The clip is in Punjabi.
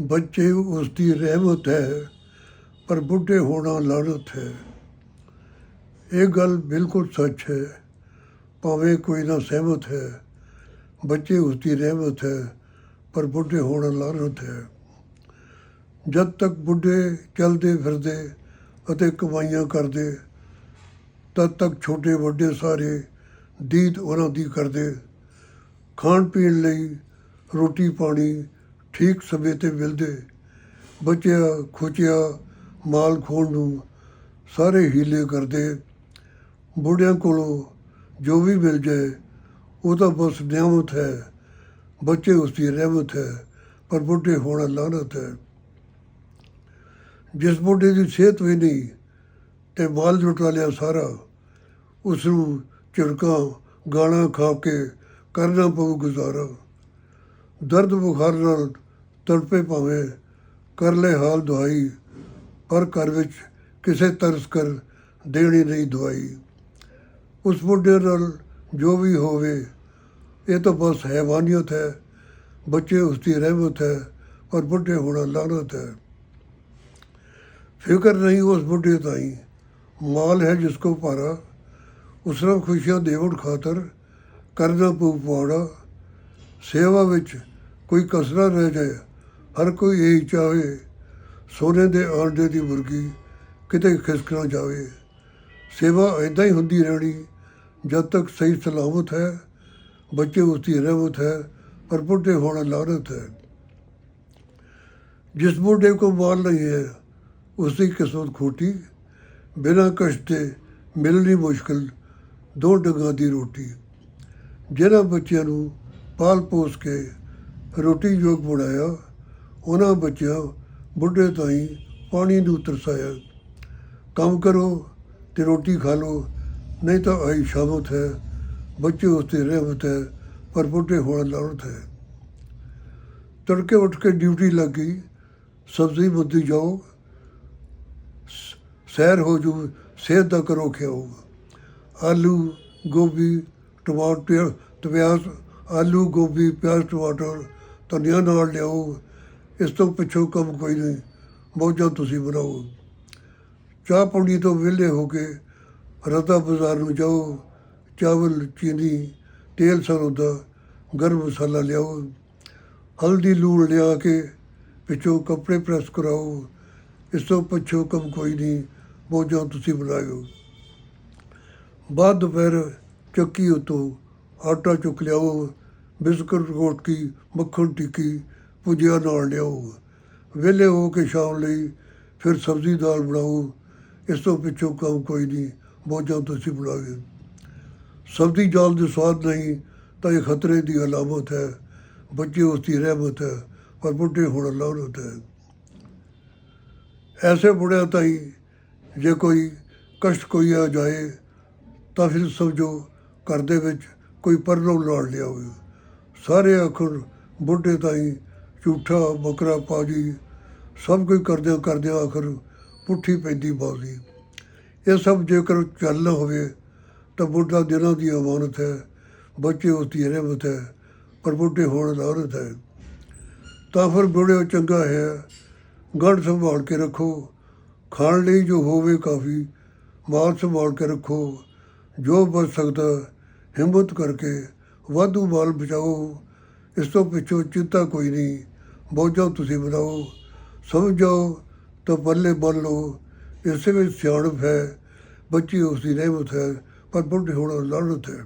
ਬੱਚੇ ਉਸ ਦੀ ਰਹਿਮਤ ਹੈ, ਪਰ ਬੁੱਢੇ ਹੋਣਾ ਲਾਨਤ ਹੈ। ਇਹ ਗੱਲ ਬਿਲਕੁਲ ਸੱਚ ਹੈ, ਭਾਵੇਂ ਕੋਈ ਨਾ ਸਹਿਮਤ ਹੈ। ਬੱਚੇ ਉਸ ਦੀ ਰਹਿਮਤ ਹੈ, ਪਰ ਬੁੱਢੇ ਹੋਣਾ ਲਾਨਤ ਹੈ। ਜਦ ਤੱਕ ਬੁੱਢੇ ਚੱਲਦੇ ਫਿਰਦੇ ਅਤੇ ਕਮਾਈਆਂ ਕਰਦੇ, ਤਦ ਤੱਕ ਛੋਟੇ ਵੱਡੇ ਸਾਰੇ ਦੀਦ ਉਹਨਾਂ ਦੀ ਕਰਦੇ। ਖਾਣ ਪੀਣ ਲਈ ਰੋਟੀ ਪਾਣੀ ਠੀਕ ਸਮੇਂ ਤੇ ਮਿਲਦੇ। ਬਚਿਆ, ਖੁਚਿਆ, ਮਾਲ ਖੋਣ ਨੂੰ ਸਾਰੇ ਹੀਲੇ ਕਰਦੇ। ਬੁੱਢਿਆਂ ਕੋਲੋਂ ਜੋ ਵੀ ਮਿਲ ਜਾਏ, ਉਹ ਤਾਂ ਬਸ ਨਿਆਮਤ ਹੈ। ਬੱਚੇ ਉਸ ਦੀ ਰਹਿਮਤ ਹੈ, ਪਰ ਬੁੱਢੇ ਹੋਣਾ ਲਾਨਤ ਹੈ। ਜਿਸ ਬੁੱਢੇ ਦੀ ਸਿਹਤ ਵੀ ਨਹੀਂ, ਤੇ ਮਾਲ ਲੁਟਾ ਲਿਆ ਸਾਰਾ, ਉਸ ਨੂੰ ਝਿੜਕਾਂ, ਗਾਲਾਂ ਖਾ ਕੇ ਕਰਨਾ ਪਊ ਗੁਜ਼ਾਰਾ। ਦਰਦ ਬੁਖਾਰ ਨਾਲ ਤੜਪੇ ਭਾਵੇਂ ਕਰ ਲੈ ਹਾਲ ਦਵਾਈ, ਪਰ ਘਰ ਵਿੱਚ ਕਿਸੇ ਤਰਸ ਕਰ ਦੇਣੀ ਨਹੀਂ ਦਵਾਈ। ਉਸ ਬੁੱਢੇ ਨਾਲ ਜੋ ਵੀ ਹੋਵੇ, ਇਹ ਤਾਂ ਬਸ ਹੈਵਾਨੀਅਤ ਹੈ। ਬੱਚੇ ਉਸ ਦੀ ਰਹਿਮਤ ਹੈ, ਪਰ ਬੁੱਢੇ ਹੋਣਾ ਲਾਨਤ ਹੈ। ਫਿਕਰ ਨਹੀਂ ਉਸ ਬੁੱਢੇ ਤਾਈ। ਮਾਲ ਹੈ ਜਿਸ ਕੋ ਭਾਰਾ, ਉਸ ਨੂੰ ਖੁਸ਼ੀਆਂ ਦੇਵਣ ਖਾਤਰ ਕਰਨਾ ਪਊ ਪਵਾੜਾ ਸੇਵਾ ਵਿੱਚ ਕੋਈ ਕਸਰਾ ਰਹਿ ਜਾਏ ਹਰ ਕੋਈ ਇਹੀ ਚਾਹੇ, ਸੋਨੇ ਦੇ ਆਂਡੇ ਦੀ ਮੁਰਗੀ ਕਿਤੇ ਖਿਸਕ ਨਾ ਜਾਵੇ। ਸੇਵਾ ਐਦਾਂ ਹੀ ਹੁੰਦੀ ਰਹਿਣੀ, ਜਦ ਤੱਕ ਸਹੀ ਸਲਾਮਤ ਹੈ, ਬੱਚੇ ਉਸ ਦੀ ਰਹਿਮਤ ਹੈ, ਪਰ ਬੁੱਢੇ ਹੋਣਾ ਲਾਨਤ ਹੈ। ਜਿਸ ਬੁੱਢੇ ਕੋ ਮਾਲ ਨਹੀਂ ਹੈ ਉਸ ਦੀ ਕਿਸਮਤ ਖੋਟੀ, ਬਿਨਾਂ ਕਸ਼ਤੇ ਮਿਲਣੀ ਮੁਸ਼ਕਲ ਦੋ ਡੰਗਾਂ ਦੀ ਰੋਟੀ। ਜਿਹਨਾਂ ਬੱਚਿਆਂ ਨੂੰ ਪਾਲ ਪੋਸ ਕੇ ਰੋਟੀ ਯੋਗ ਬਣਾਇਆ ਉਹਨਾਂ ਬੱਚਿਆਂ ਬੁੱਢੇ ਤਾਈ ਪਾਣੀ ਨੂੰ ਤਰਸਾਇਆ ਕੰਮ ਕਰੋ ਤੇ ਰੋਟੀ ਖਾ ਲਓ, ਨਹੀਂ ਤਾਂ ਆਈ ਸ਼ਾਮਤ ਹੈ, ਬੱਚੇ ਉਸ ਤੇ ਰਹਿਮਤ ਹੈ, ਪਰ ਬੁੱਢੇ ਹੋਣ ਲਾਨਤ ਹੈ। ਤੜਕੇ ਉੱਠ ਕੇ ਡਿਊਟੀ ਲੱਗ ਗਈ, ਸਬਜ਼ੀ ਮੁੱਦੀ ਜਾਓ, ਸ- ਸੈਰ ਹੋ ਜੂ, ਸਿਹਤ ਦਾ ਕਰੋ ਖਿਆਓ ਆਲੂ, ਗੋਭੀ, ਟਮਾਟਰ ਪਿਆਜ਼, ਆਲੂ, ਗੋਭੀ, ਪਿਆਜ਼, ਟਮਾਟਰ ਧਨੀਆ ਨਾਲ ਲਿਆਓ ਇਸ ਤੋਂ ਪਿੱਛੋਂ ਕੰਮ ਕੋਈ ਨਹੀਂ, ਮੌਜਾਂ ਤੁਸੀਂ ਬਣਾਓ। ਚਾਹ ਪਾਣੀ ਤੋਂ ਵਿਹਲੇ ਹੋ ਕੇ ਰਤਾ ਬਾਜ਼ਾਰ ਨੂੰ ਜਾਓ, ਚਾਵਲ, ਚੀਨੀ, ਤੇਲ ਸਰੋਂ ਦਾ ਗਰਮ ਮਸਾਲਾ ਲਿਆਓ। ਹਲਦੀ, ਲੂਣ ਲਿਆ ਕੇ ਪਿੱਛੋਂ ਕੱਪੜੇ ਪ੍ਰੈਸ ਕਰਾਓ। ਇਸ ਤੋਂ ਪਿੱਛੋਂ ਕੰਮ ਕੋਈ ਨਹੀਂ, ਮੌਜਾਂ ਤੁਸੀਂ ਬਣਾਇਓ। ਬਾਅਦ ਦੁਪਹਿਰ ਚੱਕੀ ਉਤੋਂ ਆਟਾ ਚੁੱਕ ਲਿਆਓ, ਬਿਸਕੁਟ, ਰੋਟਕੀ, ਮੱਖਣ ਟਿੱਕੀ ਭੁਜੀਆ ਨਾਲ ਲਿਆਊਗਾ ਵਿਹਲੇ ਹੋ ਕੇ ਸ਼ਾਮ ਲਈ ਫਿਰ ਸਬਜ਼ੀ ਦਾਲ ਬਣਾਓ। ਇਸ ਤੋਂ ਪਿੱਛੋਂ ਕੰਮ ਕੋਈ ਨਹੀਂ ਬੋਝਾਂ ਤੁਸੀਂ ਬਣਾਓਗੇ ਸਬਜ਼ੀ ਦਾਲ ਦੇ ਸਵਾਦ ਨਹੀਂ ਤਾਂ ਇਹ ਖਤਰੇ ਦੀ ਅਲਾਮਤ ਹੈ। ਬੱਚੇ ਉਸ ਦੀ ਰਹਿਮਤ ਹੈ, ਪਰ ਬੁੱਢੇ ਹੁਣ ਲਾਨਤ ਹੈ। ਐਸੇ ਬੁੜਿਆਂ ਤਾਈ ਜੇ ਕੋਈ ਕਸ਼ਟ ਕੋਈ ਆ ਜਾਏ ਤਾਂ ਫਿਰ ਸਮਝੋ ਘਰ ਦੇ ਵਿੱਚ ਕੋਈ ਪਰਲੋ ਲਾੜ ਲਿਆ ਹੋਵੇ ਸਾਰੇ ਆਖਰ ਬੁੱਢੇ ਤਾਈ ਝੂਠਾ ਬੱਕਰਾ ਪਾਜੀ ਸਭ ਕੁਝ ਕਰਦਿਆਂ ਕਰਦਿਆਂ ਆਖਰ ਪੁੱਠੀ ਪੈਂਦੀ ਬਾਜ਼ੀ ਇਹ ਸਭ ਜੇਕਰ ਚੱਲਣਾ ਹੋਵੇ ਤਾਂ ਬੁੱਢਾ ਦਿਨਾਂ ਦੀ ਅਮਾਨਤ ਹੈ, ਬੱਚੇ ਉਸ ਦੀ ਰਹਿਮਤ ਹੈ, ਪਰ ਬੁੱਢੇ ਹੋਣ ਦਾ ਲਾਨਤ ਹੈ। ਤਾਂ ਫਿਰ ਬੁੜਿਓ ਚੰਗਾ ਹੈ ਗੜ ਸੰਭਾਲ ਕੇ ਰੱਖੋ। ਖਾਣ ਲਈ ਜੋ ਹੋਵੇ ਕਾਫੀ, ਮਾਲ ਸੰਭਾਲ ਕੇ ਰੱਖੋ। ਜੋ ਬਚ ਸਕਦਾ, ਹਿੰਮਤ ਕਰਕੇ ਵਾਧੂ ਮਾਲ ਬਚਾਓ। ਇਸ ਤੋਂ ਪਿੱਛੋਂ ਚਿੰਤਾ ਕੋਈ ਨਹੀਂ। ਮੌਜਾਂ ਤੁਸੀਂ ਬਣਾਓ, ਸਮਝ ਜਾਓ ਤਾਂ ਬੱਲੇ ਬੰਨ ਲਓ। ਇਸੇ ਵਿੱਚ ਸਿਆਣਪ ਹੈ, ਬੱਚੀ ਉਸ ਦੀ ਰਹਿਮਤ ਹੈ, ਪਰ ਬੁੱਢੇ ਹੋਣਾ ਲਾਨਤ ਹੈ।